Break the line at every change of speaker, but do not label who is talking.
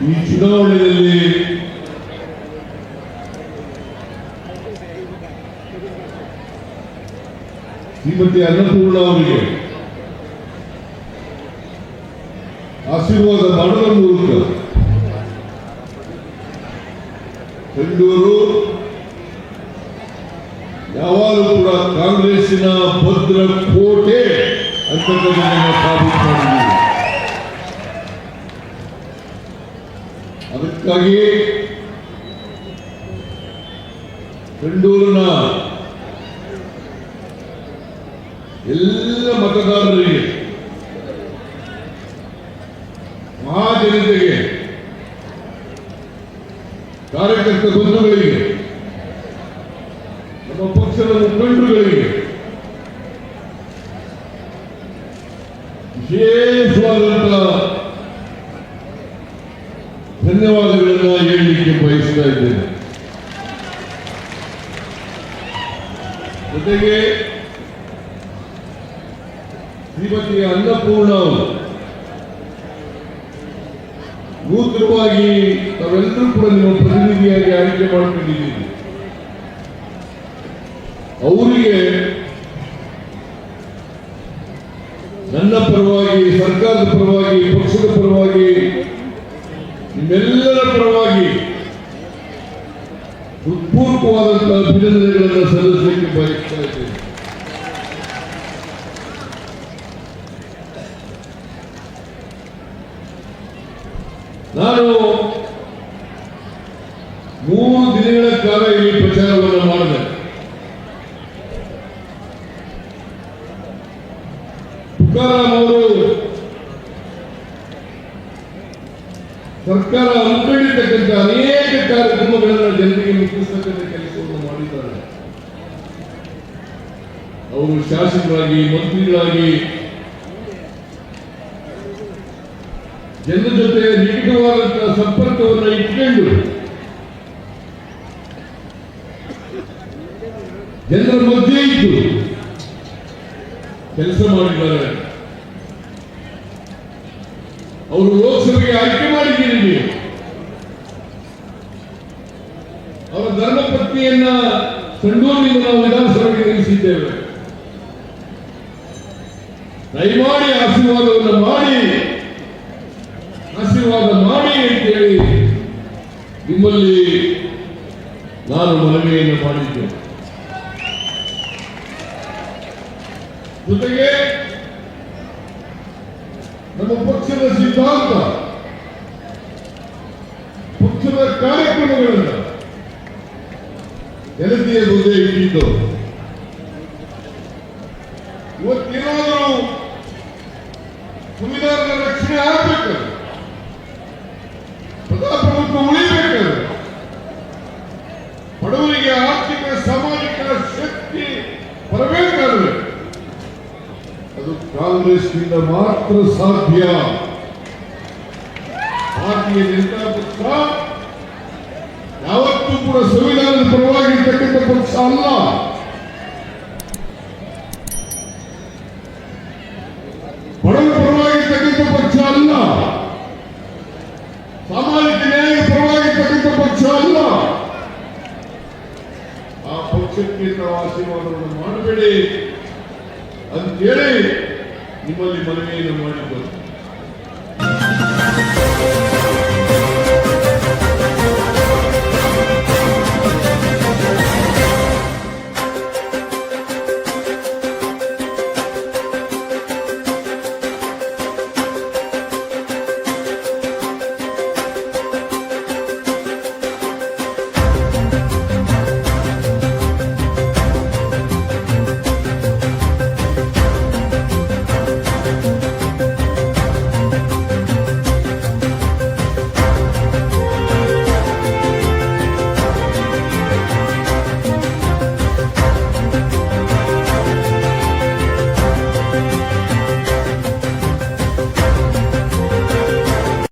ಚುನಾವಣೆಯಲ್ಲಿ ಶ್ರೀಮತಿ ಅನ್ನಪೂರ್ಣ ಅವರಿಗೆ ಆಶೀರ್ವಾದ ಮಾಡುವ ಬೆಂಗಳೂರು ಯಾವಾಗಲೂ ಕೂಡ ಕಾಂಗ್ರೆಸ್ಸಿನ ಭದ್ರ ಕೋಟೆ ಅಂತಕ್ಕಂಥದ್ದನ್ನು ಸಾಬೀತು ಅದಕ್ಕಾಗಿ ಬೆಂಗಳೂರಿನ ಎಲ್ಲ ಮತದಾರರಿಗೆ ಮಹಾಜನತೆಗೆ ಕಾರ್ಯಕರ್ತ ಬಂಧುಗಳಿಗೆ ನಮ್ಮ ಪಕ್ಷದ ಮುಖಂಡರುಗಳಿಗೆ ವಿಶೇಷವಾದಂತ ಧನ್ಯವಾದಗಳನ್ನ ಹೇಳಲಿಕ್ಕೆ ಬಯಸ್ತಾ ಇದ್ದೇನೆ. ಜೊತೆಗೆ ಶ್ರೀಮತಿ ಅನ್ನಪೂರ್ಣ ಅವರು ನೂತನವಾಗಿ ತಾವೆಲ್ಲರೂ ಕೂಡ ನಿಮ್ಮ ಪ್ರತಿನಿಧಿಯಾಗಿ ಆಯ್ಕೆ ಮಾಡಿಕೊಂಡಿದ್ದೀರಿ. ಅವರಿಗೆ ನನ್ನ ಪರವಾಗಿ, ಸರ್ಕಾರದ ಪರವಾಗಿ, ಪಕ್ಷದ ಪರವಾಗಿ ನಿಮ್ಮೆಲ್ಲರ ಪರವಾಗಿ ಹೃತ್ಪೂರ್ವಕವಾದಂತಹ ಅಭಿನಂದನೆಗಳನ್ನು ಸಲ್ಲಿಸಲಿಕ್ಕೆ ಬಯಸ್ತಾ ಇದ್ದೇನೆ. ನಾನು ಮೂರು ದಿನಗಳ ಕಾಲ ಇಲ್ಲಿ ಪ್ರಚಾರವನ್ನು ಮಾಡಿದೆ ತುಕಾರಾಮ್ ಅವರು ಸರ್ಕಾರ ಹಮ್ಮಿಕೊಂಡಿರ್ತಕ್ಕಂಥ ಅನೇಕ ಕಾರ್ಯಕ್ರಮಗಳನ್ನು ಜನರಿಗೆ ಮುಟ್ಟಿಸ್ತಕ್ಕಂಥ ಕೆಲಸವನ್ನು ಮಾಡಿದ್ದಾರೆ. ಅವರು ಶಾಸಕರಾಗಿ, ಮಂತ್ರಿಗಳಾಗಿ ಜನರ ಜೊತೆ ನಿಕಟವಾದಂತಹ ಸಂಪರ್ಕವನ್ನು ಇಟ್ಕೊಂಡು ಜನರ ಮಧ್ಯೆ ಇದ್ದು ಕೆಲಸ ಮಾಡಿದ್ದಾರೆ. ಅವರು ಲೋಕಸಭೆಗೆ ಆಯ್ಕೆ ಮಾಡಿದ್ದೀರಿ ನೀವು. ಅವರ ಧರ್ಮಪತ್ನಿಯನ್ನ ಸಂಡೂರಿನಿಂದ ನಾವು ವಿಧಾನಸಭೆಗೆ ನಿಲ್ಲಿಸಿದ್ದೇವೆ. ದಯಮಾಡಿ ಆಶೀರ್ವಾದವನ್ನು ಮಾಡಿ, ಆಶೀರ್ವಾದ ಮಾಡಿ ಅಂತೇಳಿ ನಿಮ್ಮಲ್ಲಿ ನಾನು ಮನವಿಯನ್ನು ಮಾಡಿದ್ದೇನೆ. ಜೊತೆಗೆ ನಮ್ಮ ಪಕ್ಷದ ಸಿದ್ಧಾಂತ ಪಕ್ಷದ ಕಾರ್ಯಕ್ರಮಗಳನ್ನು ಜನತೆಯ ಮುಂದೆ ಕಾಂಗ್ರೆಸ್ನಿಂದ ಮಾತ್ರ ಸಾಧ್ಯ. ಭಾರತೀಯ ಜನತಾ ಪಕ್ಷ ಯಾವತ್ತೂ ಕೂಡ ಸಂವಿಧಾನದ ಪರವಾಗಿರ್ತಕ್ಕಂಥ ಪಕ್ಷ ಅಲ್ಲ. ಬಡವರ ಪರವಾಗಿರ್ತಕ್ಕಂಥ ಪಕ್ಷ ಅಲ್ಲ. ಸಾಮಾಜಿಕ ನ್ಯಾಯ ಪರವಾಗಿರ್ತಕ್ಕಂಥ ಪಕ್ಷ ಅಲ್ಲ. ಆ ಪಕ್ಷಕ್ಕೆ ನಾವು ಆಶೀರ್ವಾದವನ್ನು ಮಾಡಬೇಡಿ ಅಂತೇಳಿ ನಿಮ್ಮಲ್ಲಿ ಮನವಿಯನ್ನು ಮಾಡಿದ್ದು